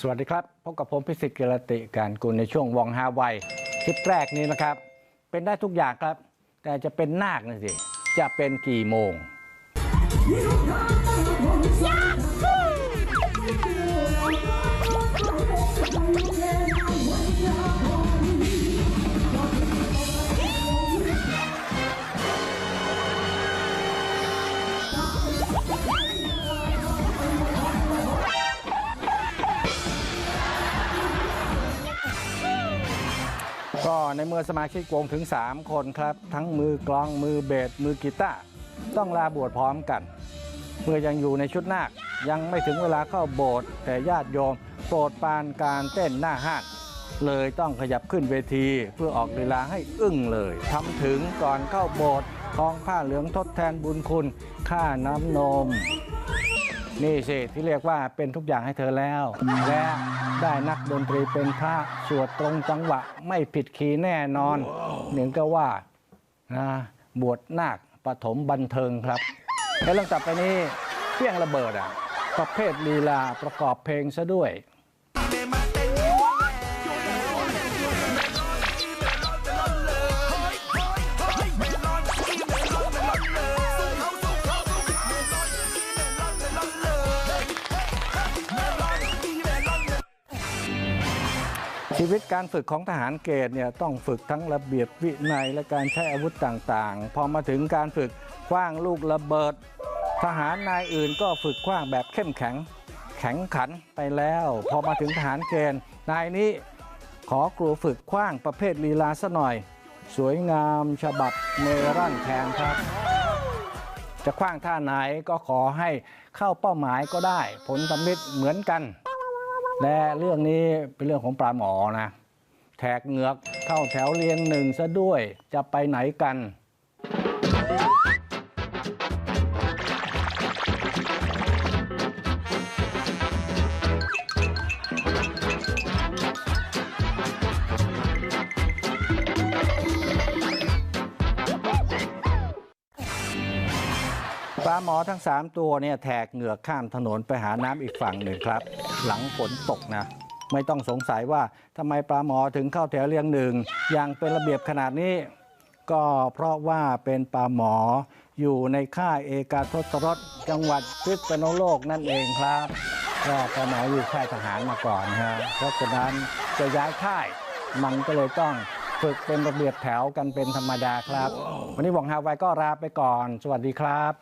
สวัสดีครับพบกับผมพิสิทธิ์กิรติการกุลในช่วงวองฮาไวัยคลิปแรกนี้นะครับ เป็นได้ทุกอย่างครับ แต่จะเป็นนาคนะสิ จะเป็นกี่โมง ก็ในเมื่อสมาชิกวงถึง 3 คนครับ ทั้งมือกลองมือเบสมือกีตาร์ต้องลาบวชพร้อมกัน เมื่อยังอยู่ในชุดนาคยังไม่ถึงเวลาเข้าโบสถ์แต่ญาติโยมโปรดปานการเต้นหน้าห้านเลยต้องขยับขึ้นเวทีเพื่อออกลีลาให้อึ้งเลยทำถึงก่อนเข้าโบสถ์คลองผ้าเหลืองทดแทนบุญคุณ ค่าน้ำนม นี่สิที่เรียกว่าเป็นทุกอย่างให้เธอแล้ว และได้นักดนตรีเป็นพระสวดตรงจังหวะไม่ผิดคีย์แน่นอน หนึ่งก็ว่านะบวชนาคปฐมบันเทิงครับ แล้วเรื่องต่อไปนี้เพียงระเบิดอะประเภทลีลาประกอบเพลงซะด้วย ชีวิตการฝึกของทหารเกณฑ์เนี่ยต้องฝึกทั้งระเบียบวินัยและการใช้อาวุธต่างๆ พอมาถึงการฝึกคว้างลูกระเบิด ทหารนายอื่นก็ฝึกคว้างแบบเข้มแข็ง แข็งขันไปแล้ว พอมาถึงทหารเกณฑ์นายนี้ขอครูฝึกคว้างประเภทลีลาซะหน่อย สวยงามฉบับเมรั่นแทนครับ จะคว้างท่าไหนก็ขอให้เข้าเป้าหมายก็ได้ ผลสำลิดเหมือนกัน และเรื่องนี้เป็นเรื่องของปลาหมอนะแทกเหงือกเข้าแถวเรียงหนึ่งซะด้วยจะไปไหนกัน ปลาหมอทั้ง 3 ตัวเนี่ยแทกเหงือกข้ามถนนไปหาน้ำอีกฝั่งหนึ่งครับ หลังฝนตกนะ ไม่ต้องสงสัยว่าทำไมปลาหมอถึงเข้าแถวเรียงหนึ่งอย่างเป็นระเบียบขนาดนี้ ก็เพราะว่าเป็นปลาหมออยู่ในค่ายเอกาทศรสจังหวัดพิษณุโลกนั่นเองครับก็ปลาหมออยู่ค่ายทหารมาก่อนฮะเพราะฉะนั้นจะย้ายค่ายมันก็เลยต้อง ฝึกเป็นระเบียบแถวกันเป็นธรรมดาครับ วันนี้หวังฮาวายก็ลาไปก่อน สวัสดีครับ